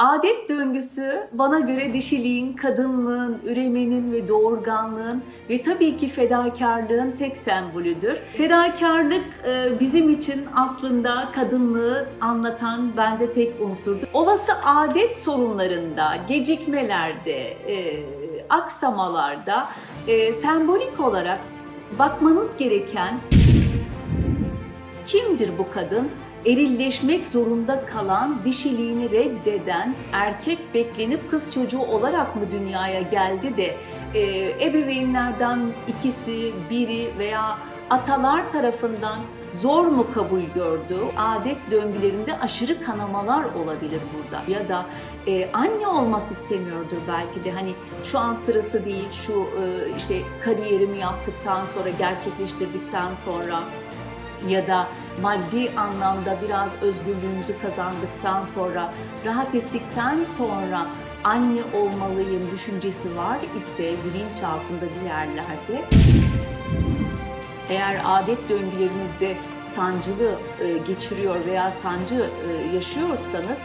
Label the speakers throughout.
Speaker 1: Adet döngüsü bana göre dişiliğin, kadınlığın, üremenin ve doğurganlığın ve tabii ki fedakarlığın tek sembolüdür. Fedakarlık e, bizim için aslında kadınlığı anlatan bence tek unsurdur. Olası adet sorunlarında, gecikmelerde, e, aksamalarda e, sembolik olarak bakmanız gereken kimdir bu kadın? Erilleşmek zorunda kalan, dişiliğini reddeden, erkek beklenip kız çocuğu olarak mı dünyaya geldi de e, ebeveynlerden ikisi, biri veya atalar tarafından zor mu kabul gördü? Adet döngülerinde aşırı kanamalar olabilir burada. Ya da e, anne olmak istemiyordur belki de hani şu an sırası değil, şu e, işte kariyerimi yaptıktan sonra, gerçekleştirdikten sonra ya da maddi anlamda biraz özgürlüğümüzü kazandıktan sonra, rahat ettikten sonra anne olmalıyım düşüncesi var ise bilinç altında bir yerlerde eğer adet döngülerinizde sancılı e, geçiriyor veya sancı e, yaşıyorsanız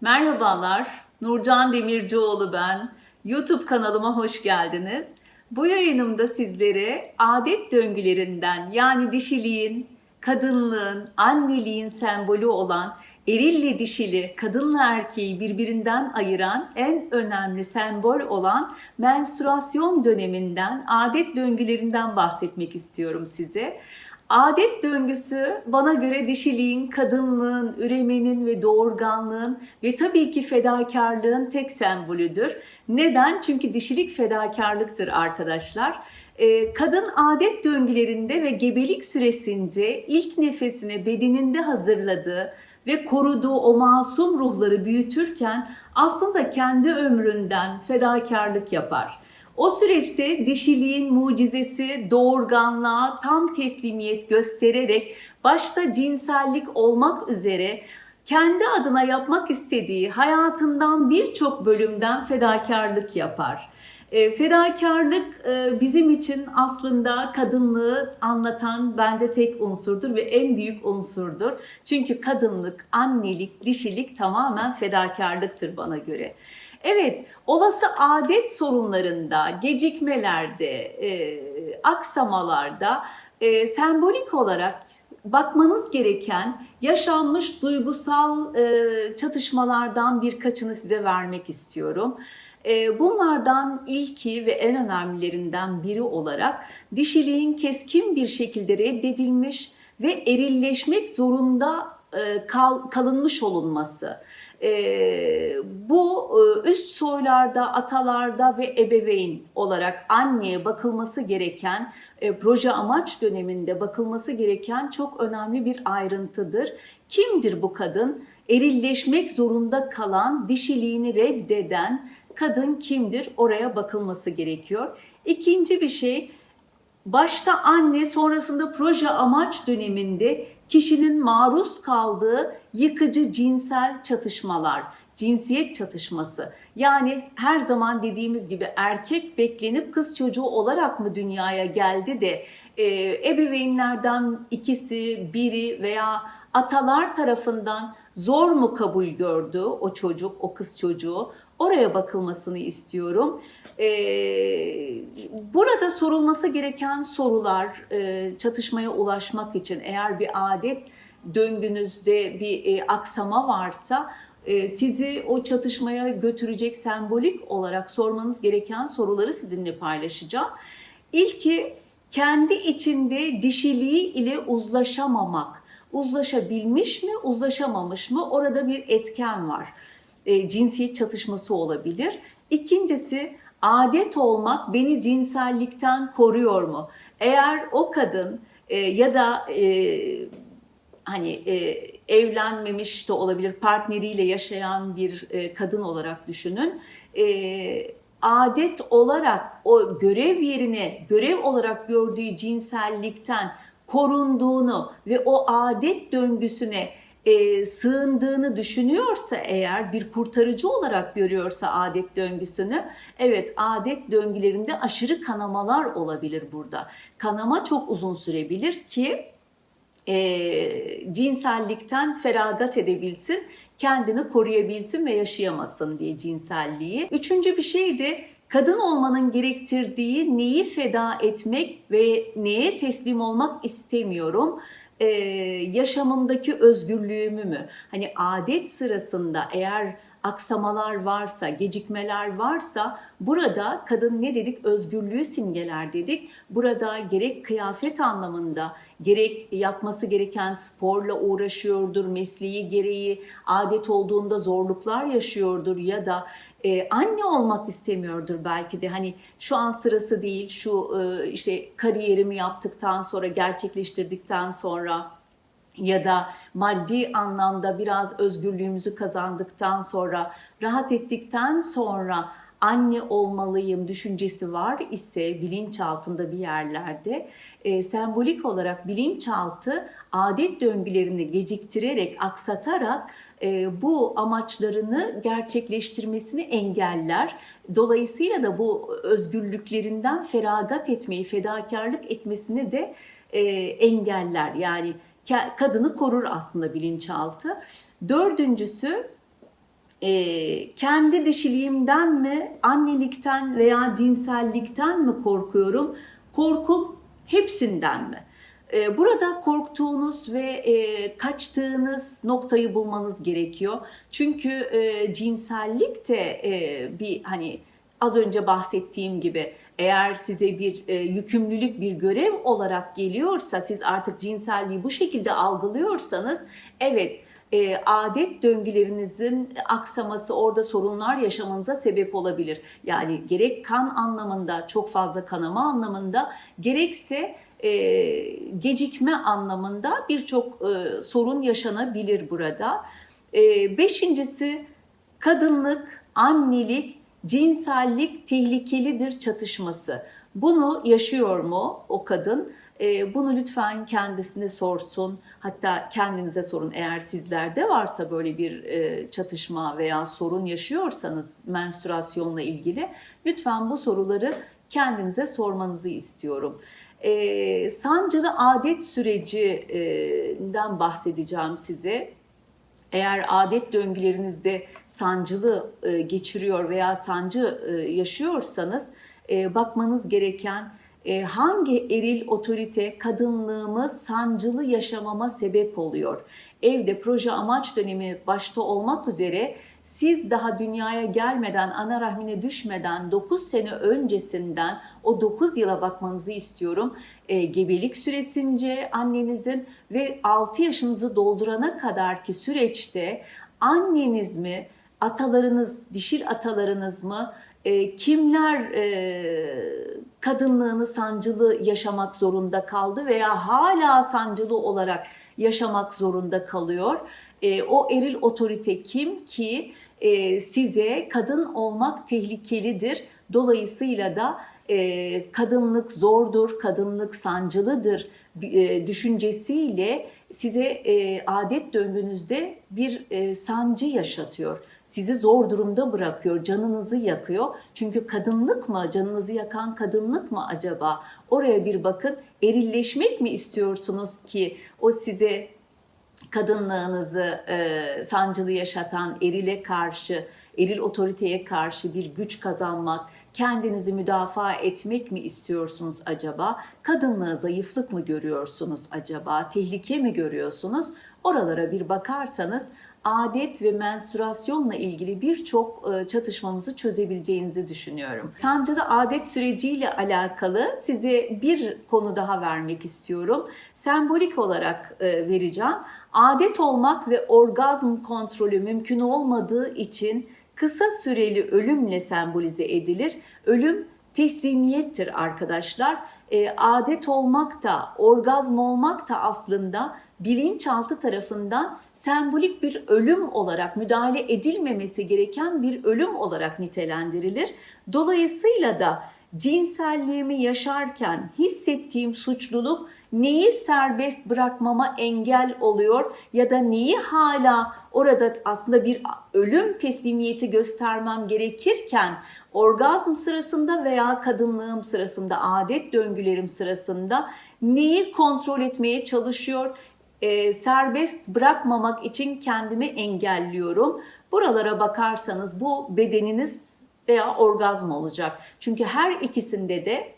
Speaker 1: Merhabalar, Nurcan Demircioğlu ben. YouTube kanalıma hoş geldiniz. Bu yayınımda sizlere adet döngülerinden yani dişiliğin, kadınlığın, anneliğin sembolü olan erilli dişili, kadınla erkeği birbirinden ayıran en önemli sembol olan menstruasyon döneminden, adet döngülerinden bahsetmek istiyorum size. Adet döngüsü bana göre dişiliğin, kadınlığın, üremenin ve doğurganlığın ve tabii ki fedakarlığın tek sembolüdür. Neden? Çünkü dişilik fedakarlıktır arkadaşlar. Ee, kadın adet döngülerinde ve gebelik süresince ilk nefesini bedeninde hazırladığı ve koruduğu o masum ruhları büyütürken aslında kendi ömründen fedakarlık yapar. O süreçte dişiliğin mucizesi doğurganlığa tam teslimiyet göstererek başta cinsellik olmak üzere kendi adına yapmak istediği hayatından birçok bölümden fedakarlık yapar. E, fedakarlık e, bizim için aslında kadınlığı anlatan bence tek unsurdur ve en büyük unsurdur. Çünkü kadınlık, annelik, dişilik tamamen fedakarlıktır bana göre. Evet, olası adet sorunlarında, gecikmelerde, e, aksamalarda sembolik olarak bakmanız gereken yaşanmış duygusal e, çatışmalardan birkaçını size vermek istiyorum. E, bunlardan ilki ve en önemlilerinden biri olarak dişiliğin keskin bir şekilde reddedilmiş ve erilleşmek zorunda e, kal, kalınmış olunması. E, bu e, üst soylarda, atalarda ve ebeveyn olarak anneye bakılması gereken, e, proje amaç döneminde bakılması gereken çok önemli bir ayrıntıdır. Kimdir bu kadın? Erilleşmek zorunda kalan, dişiliğini reddeden kadın kimdir? Oraya bakılması gerekiyor. İkinci bir şey, başta anne sonrasında proje amaç döneminde kişinin maruz kaldığı yıkıcı cinsel çatışmalar, cinsiyet çatışması. Yani her zaman dediğimiz gibi erkek beklenip kız çocuğu olarak mı dünyaya geldi de e, ebeveynlerden ikisi, biri veya atalar tarafından zor mu kabul gördü o çocuk, o kız çocuğu? Oraya bakılmasını istiyorum. Ee, burada sorulması gereken sorular e, çatışmaya ulaşmak için eğer bir adet döngünüzde bir e, aksama varsa e, sizi o çatışmaya götürecek sembolik olarak sormanız gereken soruları sizinle paylaşacağım. İlki kendi içinde dişiliği ile uzlaşamamak. Uzlaşabilmiş mi, uzlaşamamış mı? Orada bir etken var. E, cinsiyet çatışması olabilir. İkincisi adet olmak beni cinsellikten koruyor mu? Eğer o kadın e, ya da e, hani e, evlenmemiş de olabilir partneriyle yaşayan bir e, kadın olarak düşünün. E, adet olarak o görev yerine görev olarak gördüğü cinsellikten korunduğunu ve o adet döngüsüne e, sığındığını düşünüyorsa eğer bir kurtarıcı olarak görüyorsa adet döngüsünü evet adet döngülerinde aşırı kanamalar olabilir burada. Kanama çok uzun sürebilir ki e, cinsellikten feragat edebilsin, kendini koruyabilsin ve yaşayamasın diye cinselliği. Üçüncü bir şey de kadın olmanın gerektirdiği neyi feda etmek ve neye teslim olmak istemiyorum ee, yaşamımdaki özgürlüğümü mü? Hani adet sırasında eğer aksamalar varsa, gecikmeler varsa burada kadın ne dedik? Özgürlüğü simgeler dedik. Burada gerek kıyafet anlamında, gerek yapması gereken sporla uğraşıyordur, mesleği gereği adet olduğunda zorluklar yaşıyordur ya da e, anne olmak istemiyordur belki de. Hani şu an sırası değil şu e, işte kariyerimi yaptıktan sonra gerçekleştirdikten sonra ya da maddi anlamda biraz özgürlüğümüzü kazandıktan sonra rahat ettikten sonra anne olmalıyım düşüncesi var ise bilinçaltında bir yerlerde e, sembolik olarak bilinçaltı adet döngülerini geciktirerek, aksatarak e, bu amaçlarını gerçekleştirmesini engeller. Dolayısıyla da bu özgürlüklerinden feragat etmeyi, fedakarlık etmesini de e, engeller. Yani kadını korur aslında bilinçaltı. Dördüncüsü e, kendi dişiliğimden mi, annelikten veya cinsellikten mi korkuyorum? Korkum hepsinden mi? E, burada korktuğunuz ve e, kaçtığınız noktayı bulmanız gerekiyor. Çünkü e, cinsellik de e, bir hani az önce bahsettiğim gibi eğer size bir e, yükümlülük, bir görev olarak geliyorsa, siz artık cinselliği bu şekilde algılıyorsanız, evet e, adet döngülerinizin aksaması orada sorunlar yaşamanıza sebep olabilir. Yani gerek kan anlamında, çok fazla kanama anlamında, gerekse e, gecikme anlamında birçok e, sorun yaşanabilir burada. E, beşincisi kadınlık, annelik cinsellik tehlikelidir çatışması. Bunu yaşıyor mu o kadın? E, bunu lütfen kendisine sorsun. Hatta kendinize sorun eğer sizlerde varsa böyle bir e, çatışma veya sorun yaşıyorsanız menstruasyonla ilgili lütfen bu soruları kendinize sormanızı istiyorum. E, sancılı adet sürecinden bahsedeceğim size. Eğer adet döngülerinizde sancılı e, geçiriyor veya sancı e, yaşıyorsanız e, bakmanız gereken hangi eril otorite kadınlığımı sancılı yaşamama sebep oluyor? Evde proje amaç dönemi başta olmak üzere siz daha dünyaya gelmeden, ana rahmine düşmeden 9 sene öncesinden o 9 yıla bakmanızı istiyorum. E, gebelik süresince annenizin ve 6 yaşınızı doldurana kadar ki süreçte anneniz mi, atalarınız, dişil atalarınız mı, e, kimler e, kadınlığını sancılı yaşamak zorunda kaldı veya hala sancılı olarak yaşamak zorunda kalıyor? E, o eril otorite kim ki e, size kadın olmak tehlikelidir. Dolayısıyla da e, kadınlık zordur, kadınlık sancılıdır e, düşüncesiyle size e, adet döngünüzde bir e, sancı yaşatıyor. Sizi zor durumda bırakıyor, canınızı yakıyor. Çünkü kadınlık mı, canınızı yakan kadınlık mı acaba? Oraya bir bakın. Erilleşmek mi istiyorsunuz ki o size kadınlığınızı e, sancılı yaşatan erile karşı, eril otoriteye karşı bir güç kazanmak, kendinizi müdafaa etmek mi istiyorsunuz acaba? Kadınlığı zayıflık mı görüyorsunuz acaba? Tehlike mi görüyorsunuz? Oralara bir bakarsanız adet ve menstruasyonla ilgili birçok e, çatışmanızı çözebileceğinizi düşünüyorum. Sancılı adet süreciyle alakalı size bir konu daha vermek istiyorum. Sembolik olarak e, vereceğim. Adet olmak ve orgazm kontrolü mümkün olmadığı için kısa süreli ölümle sembolize edilir. Ölüm teslimiyettir arkadaşlar. E, adet olmak da, orgazm olmak da aslında bilinçaltı tarafından sembolik bir ölüm olarak müdahale edilmemesi gereken bir ölüm olarak nitelendirilir. Dolayısıyla da cinselliğimi yaşarken hissettiğim suçluluk neyi serbest bırakmama engel oluyor ya da neyi hala orada aslında bir ölüm teslimiyeti göstermem gerekirken orgazm sırasında veya kadınlığım sırasında, adet döngülerim sırasında neyi kontrol etmeye çalışıyor? Ee, serbest bırakmamak için kendimi engelliyorum. Buralara bakarsanız bu bedeniniz veya orgazm olacak. Çünkü her ikisinde de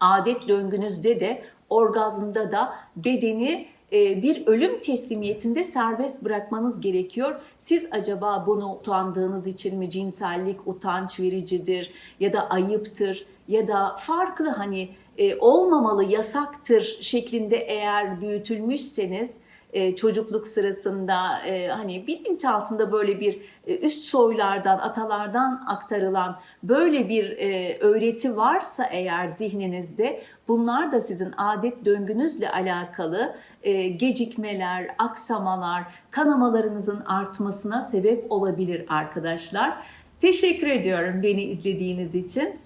Speaker 1: adet döngünüzde de orgazmda da bedeni e, bir ölüm teslimiyetinde serbest bırakmanız gerekiyor. Siz acaba bunu utandığınız için mi cinsellik utanç vericidir ya da ayıptır ya da farklı hani e, olmamalı yasaktır şeklinde eğer büyütülmüşseniz e, çocukluk sırasında e, hani bilinçaltında böyle bir e, üst soylardan, atalardan aktarılan böyle bir e, öğreti varsa eğer zihninizde bunlar da sizin adet döngünüzle alakalı e, gecikmeler, aksamalar, kanamalarınızın artmasına sebep olabilir arkadaşlar. Teşekkür ediyorum beni izlediğiniz için.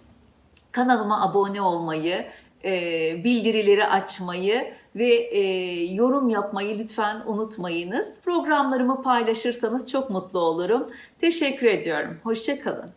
Speaker 1: Kanalıma abone olmayı, e, bildirileri açmayı ve e, yorum yapmayı lütfen unutmayınız. Programlarımı paylaşırsanız çok mutlu olurum. Teşekkür ediyorum. Hoşçakalın.